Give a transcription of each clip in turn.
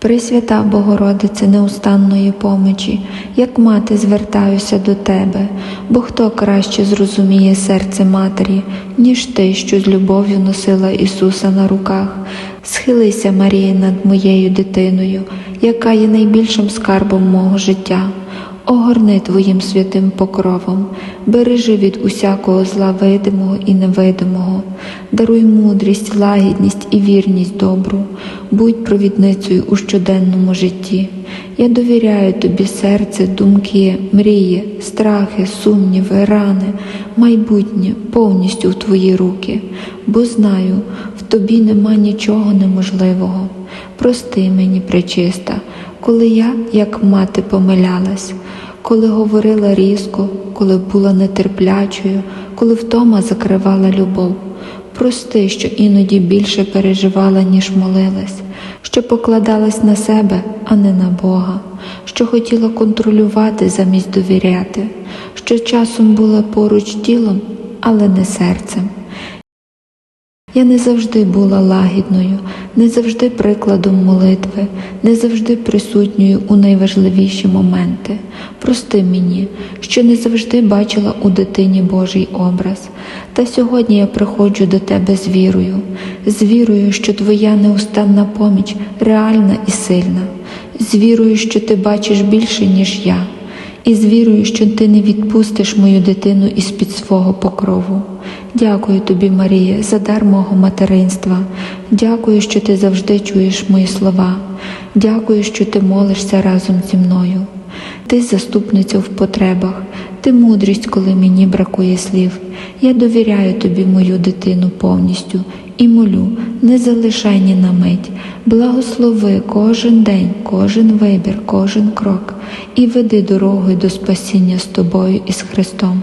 Пресвята Богородице неустанної помочі, як мати звертаюся до Тебе, бо хто краще зрозуміє серце Матері, ніж ти, що з любов'ю носила Ісуса на руках. Схилися, Марія, над моєю дитиною, яка є найбільшим скарбом мого життя. Огорни Твоїм святим покровом, бережи від усякого зла видимого і невидимого, даруй мудрість, лагідність і вірність добру, будь провідницею у щоденному житті. Я довіряю тобі серце, думки, мрії, страхи, сумніви, рани, майбутнє повністю в твої руки, бо знаю, в тобі нема нічого неможливого. Прости мені, пречиста, коли я, як мати, помилялась, коли говорила різко, коли була нетерплячою, коли втома закривала любов. Прости, що іноді більше переживала, ніж молилась, що покладалась на себе, а не на Бога, що хотіла контролювати замість довіряти, що часом була поруч тілом, але не серцем. Я не завжди була лагідною, не завжди прикладом молитви, не завжди присутньою у найважливіші моменти. Прости мені, що не завжди бачила у дитині Божий образ. Та сьогодні я приходжу до тебе з вірою, з вірою, що твоя неустанна поміч реальна і сильна, з вірою, що ти бачиш більше, ніж я і з вірою, що ти не відпустиш мою дитину із під свого покрову. Дякую тобі, Марія, за дар мого материнства. Дякую, що ти завжди чуєш мої слова. Дякую, що ти молишся разом зі мною. Ти заступниця в потребах, ти мудрість, коли мені бракує слів. Я довіряю тобі мою дитину повністю і молю, не залишай ні на мить, благослови кожен день, кожен вибір, кожен крок і веди дорогою до спасіння з тобою і з Христом.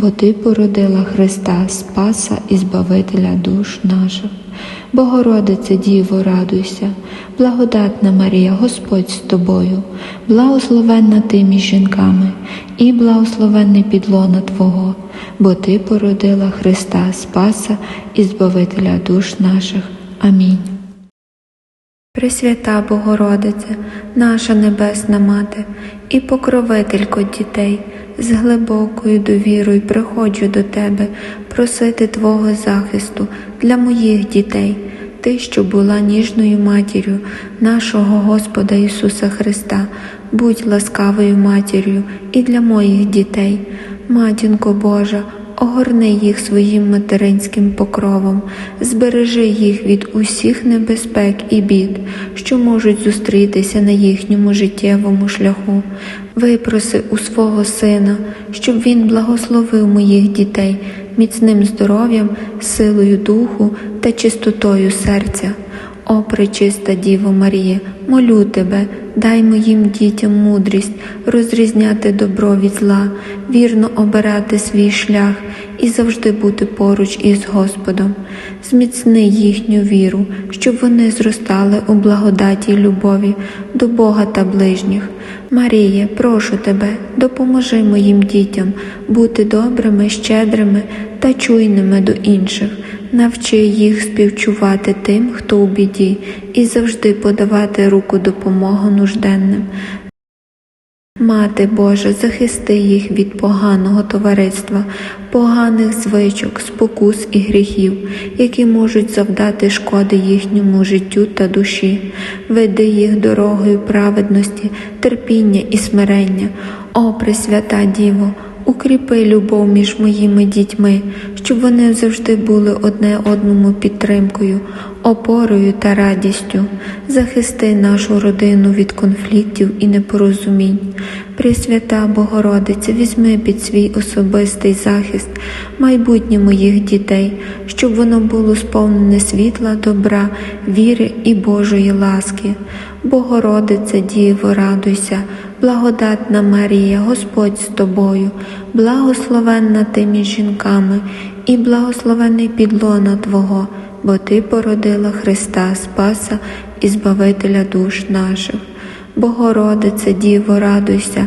бо Ти породила Христа, Спаса і Збавителя душ наших. Богородице Діво, радуйся, благодатна Марія, Господь з тобою, благословенна ти між жінками, і благословенний підлона Твого, бо Ти породила Христа, Спаса і Збавителя душ наших. Амінь. Пресвята Богородице, наша Небесна Мати і покровителько дітей, з глибокою довірою приходжу до Тебе просити Твого захисту для моїх дітей, Ти, що була ніжною матір'ю нашого Господа Ісуса Христа, будь ласкавою матір'ю і для моїх дітей, Матінко Божа. Огорни їх своїм материнським покровом, збережи їх від усіх небезпек і бід, що можуть зустрітися на їхньому життєвому шляху. Випроси у свого сина, щоб він благословив моїх дітей міцним здоров'ям, силою духу та чистотою серця. О, пречиста Діво Марія, молю тебе, дай моїм дітям мудрість розрізняти добро від зла, вірно обирати свій шлях і завжди бути поруч із Господом. Зміцни їхню віру, щоб вони зростали у благодаті й любові до Бога та ближніх. Марія, прошу тебе, допоможи моїм дітям бути добрими, щедрими та чуйними до інших. Навчи їх співчувати тим, хто у біді, і завжди подавати руку допомоги нужденним. Мати Божа, захисти їх від поганого товариства, поганих звичок, спокус і гріхів, які можуть завдати шкоди їхньому життю та душі. Веди їх дорогою праведності, терпіння і смирення. О, Пресвята Діво! Укріпи любов між моїми дітьми, щоб вони завжди були одне одному підтримкою. Опорою та радістю. Захисти нашу родину від конфліктів і непорозумінь. Пресвята Богородице, візьми під свій особистий захист майбутнє моїх дітей, щоб воно було сповнене світла, добра, віри і Божої ласки. Богородице, Діво, радуйся, благодатна Марія, Господь з тобою, благословенна ти між жінками, і благословений підлона Твого, бо Ти породила Христа Спаса і Збавителя душ наших. Богородице, Діво, радуйся,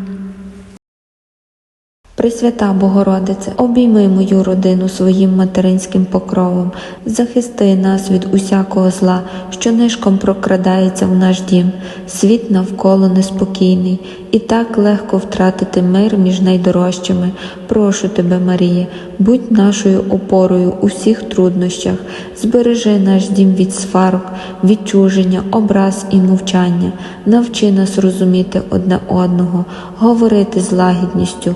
Пресвята Богородице, обійми мою родину своїм материнським покровом, захисти нас від усякого зла, що нишком прокрадається в наш дім, світ навколо неспокійний, і так легко втратити мир між найдорожчими. Прошу тебе, Маріє, будь нашою опорою у всіх труднощах, збережи наш дім від сварок, відчуження, образ і мовчання, навчи нас розуміти одне одного, говорити з лагідністю,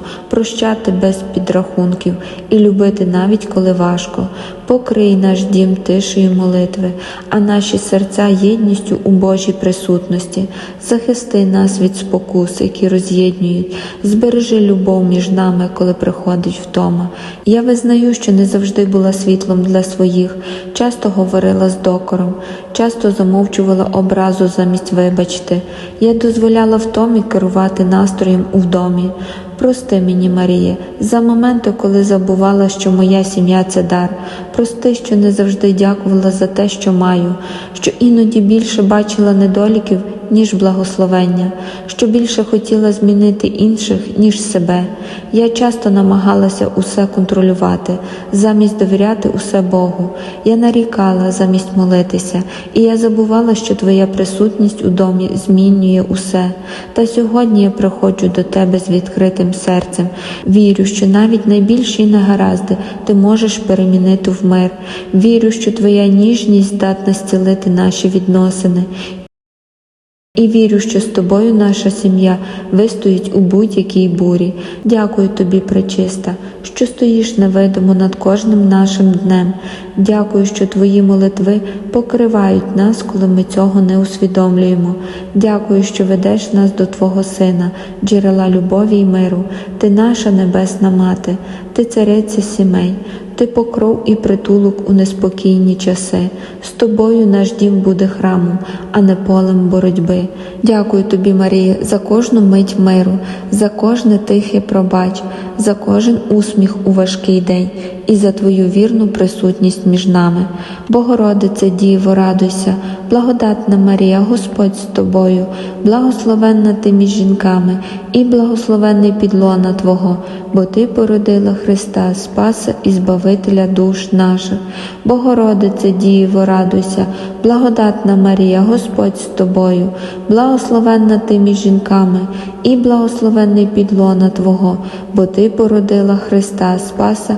прощати без підрахунків і любити навіть коли важко. Покрий наш дім тишею молитви, а наші серця єдністю у Божій присутності. Захисти нас від спокус, які роз'єднують, збережи любов між нами, коли приходить втома. Я визнаю, що не завжди була світлом для своїх, часто говорила з докором, часто замовчувала образу замість вибачте. Я дозволяла втомі керувати настроєм у домі. Прости мені, Маріє, за моменти, коли забувала, що моя сім'я це дар. Прости, що не завжди дякувала за те, що маю, що іноді більше бачила недоліків, ніж благословення, що більше хотіла змінити інших, ніж себе. Я часто намагалася усе контролювати, замість довіряти усе Богу. Я нарікала замість молитися, і я забувала, що Твоя присутність у домі змінює усе. Та сьогодні я приходжу до Тебе з відкритим серцем. Вірю, що навіть найбільші негаразди ти можеш перемінити в мир. Вірю, що Твоя ніжність здатна зцілити наші відносини. І вірю, що з тобою наша сім'я вистоїть у будь-якій бурі. Дякую тобі, пречиста, що стоїш невидимо над кожним нашим днем. Дякую, що твої молитви покривають нас, коли ми цього не усвідомлюємо. Дякую, що ведеш нас до Твого Сина, джерела любові й миру. Ти наша небесна мати, ти цариця сімей. Ти покров і притулок у неспокійні часи. З тобою наш дім буде храмом, а не полем боротьби. Дякую тобі, Марія, за кожну мить миру, за кожне тихе пробач, за кожен усміх у важкий день і за твою вірну присутність між нами. Богородице, Діво, радуйся, благодатна Марія, Господь з тобою, благословенна ти між жінками, і благословенний підлона Твого, бо Ти породила Христа, Спаса і Збавителя душ наших. Богородице, Діво, радуйся, благодатна Марія, Господь з тобою, благословенна ти між жінками, і благословенний підлона Твого, бо Ти породила Христа, Спаса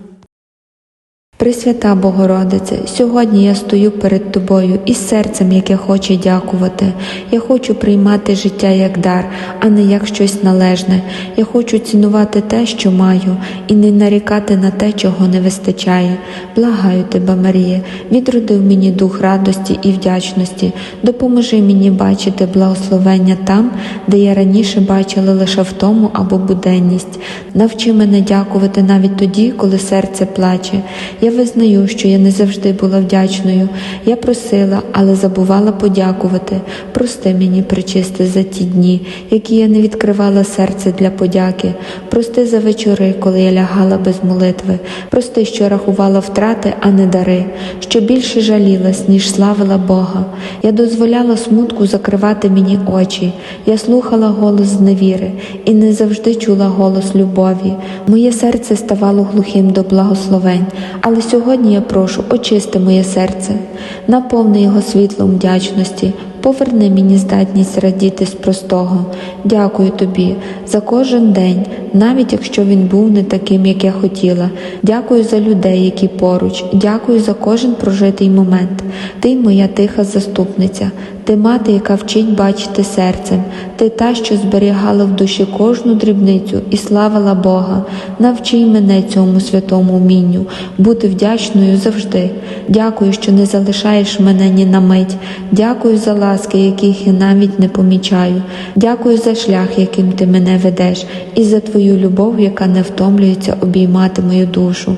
Пресвята Богородице, сьогодні я стою перед Тобою із серцем, яке хоче дякувати. Я хочу приймати життя як дар, а не як щось належне. Я хочу цінувати те, що маю, і не нарікати на те, чого не вистачає. Благаю тебе, Марія, відроди в мені дух радості і вдячності. Допоможи мені бачити благословення там, де я раніше бачила лише втому або буденність. Навчи мене дякувати навіть тоді, коли серце плаче. Я визнаю, що я не завжди була вдячною. Я просила, але забувала подякувати. Прости мені, причисти, за ті дні, які я не відкривала серце для подяки. Прости за вечори, коли я лягала без молитви. Прости, що рахувала втрати, а не дари, що більше жалілась, ніж славила Бога. Я дозволяла смутку закривати мені очі. Я слухала голос зневіри і не завжди чула голос любові. Моє серце ставало глухим до благословень, але сьогодні я прошу, очисти моє серце, наповни його світлом вдячності. Поверни мені здатність радіти з простого. Дякую тобі за кожен день, навіть якщо він був не таким, як я хотіла. Дякую за людей, які поруч. Дякую за кожен прожитий момент. Ти моя тиха заступниця. Ти мати, яка вчить бачити серцем, ти та, що зберігала в душі кожну дрібницю і славила Бога. Навчи мене цьому святому вмінню, бути вдячною завжди. Дякую, що не залишаєш мене ні на мить. Дякую за ласки, яких я навіть не помічаю. Дякую за шлях, яким ти мене ведеш, і за твою любов, яка не втомлюється обіймати мою душу.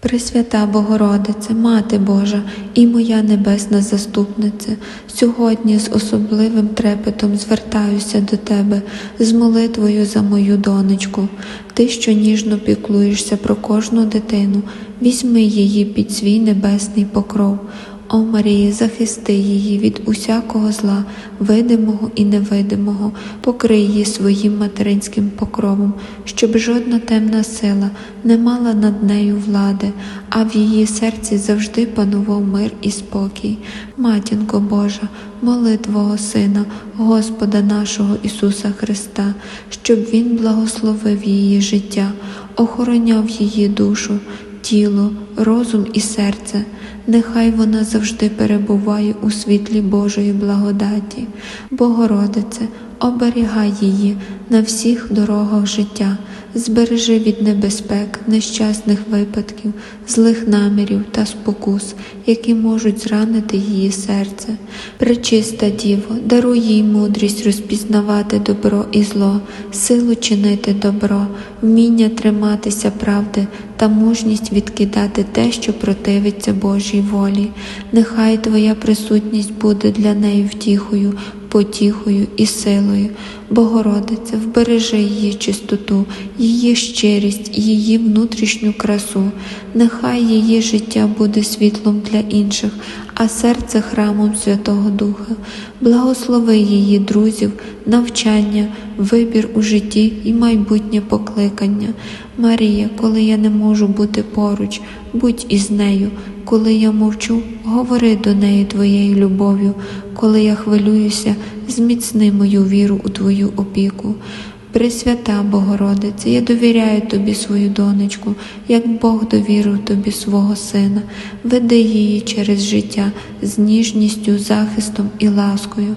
Пресвята Богородице, Мати Божа і моя небесна заступниця, сьогодні з особливим трепетом звертаюся до Тебе з молитвою за мою донечку. Ти, що ніжно піклуєшся про кожну дитину, візьми її під свій небесний покров. О Марії, захисти її від усякого зла, видимого і невидимого, покрий її своїм материнським покровом, щоб жодна темна сила не мала над нею влади, а в її серці завжди панував мир і спокій. Матінко Божа, моли Твого Сина, Господа нашого Ісуса Христа, щоб Він благословив її життя, охороняв її душу, тіло, розум і серце. Нехай вона завжди перебуває у світлі Божої благодаті. Богородице, оберігай її на всіх дорогах життя, збережи від небезпек, нещасних випадків, злих намірів та спокус, які можуть зранити її серце. Пречиста Діво, даруй їй мудрість розпізнавати добро і зло, силу чинити добро, вміння триматися правди та мужність відкидати те, що противиться Божій волі. Нехай Твоя присутність буде для неї втіхою, потіхою і силою. Богородице, вбережи її чистоту, її щирість, її внутрішню красу. Нехай її життя буде світлом для інших, а серце храмом Святого Духа. Благослови її друзів, навчання, вибір у житті і майбутнє покликання. Марія, коли я не можу бути поруч, будь із нею. Коли я мовчу, говори до неї твоєю любов'ю, коли я хвилююся, зміцни мою віру у твою опіку. Пресвята Богородице, я довіряю тобі свою донечку, як Бог довірив тобі свого сина, веди її через життя з ніжністю, захистом і ласкою.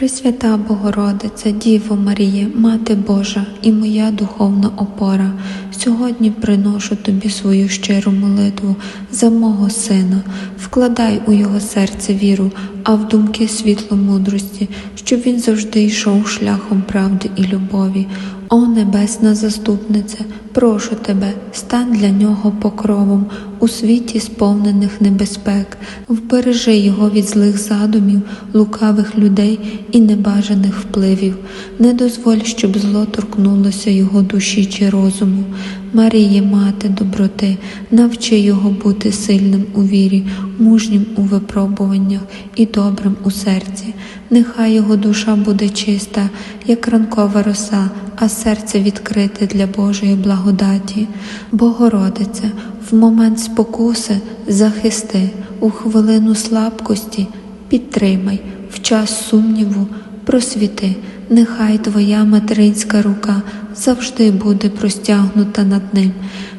Пресвята Богородиця, Діво Марія, Мати Божа і моя духовна опора, сьогодні приношу тобі свою щиру молитву за мого сина, вкладай у його серце віру, а в думки світло мудрості, щоб він завжди йшов шляхом правди і любові. О Небесна заступниця, прошу тебе, стань для нього покровом у світі сповнених небезпек, вбережи його від злих задумів, лукавих людей і небажаних впливів. Не дозволь, щоб зло торкнулося його душі чи розуму. Маріє, мати доброти, навчи його бути сильним у вірі, мужнім у випробуваннях і добрим у серці. Нехай його душа буде чиста, як ранкова роса, а серце відкрите для Божої благодаті. Богородице, в момент спокуси захисти, у хвилину слабкості підтримай, в час сумніву просвіти, нехай Твоя материнська рука завжди буде простягнута над ним.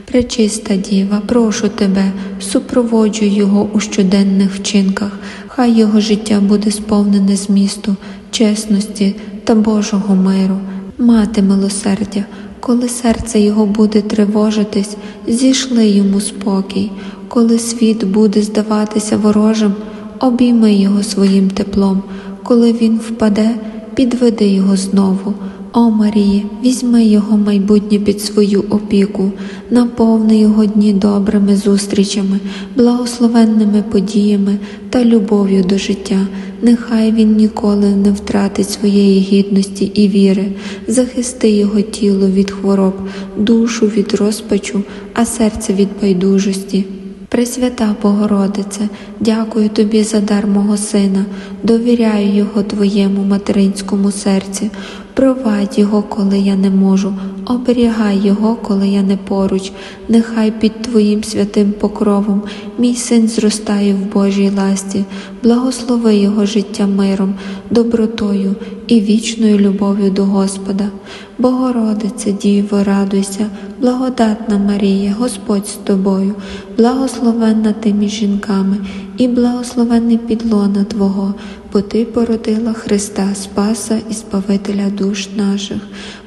Пречиста діва, прошу тебе, супроводжуй його у щоденних вчинках, хай його життя буде сповнене змісту, чесності та Божого миру. Мати милосердя, коли серце його буде тривожитись, зійшли йому спокій, коли світ буде здаватися ворожим, обійми його своїм теплом, коли він впаде, підведи його знову. О Марії, візьми його майбутнє під свою опіку, наповни його дні добрими зустрічами, благословенними подіями та любов'ю до життя. Нехай він ніколи не втратить своєї гідності і віри, захисти його тіло від хвороб, душу від розпачу, а серце від байдужості. Пресвята Богородице, дякую тобі за дар мого сина, довіряю його твоєму материнському серці. Провадь його, коли я не можу, оберігай його, коли я не поруч. Нехай під Твоїм святим покровом мій син зростає в Божій ласті, благослови його життя миром, добротою і вічною любов'ю до Господа. Богородице, Діво, радуйся, благодатна Марія, Господь з тобою, благословенна ти між жінками, і благословенний підлона Твого, бо Ти породила Христа Спаса і Збавителя душ наших.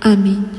Амінь.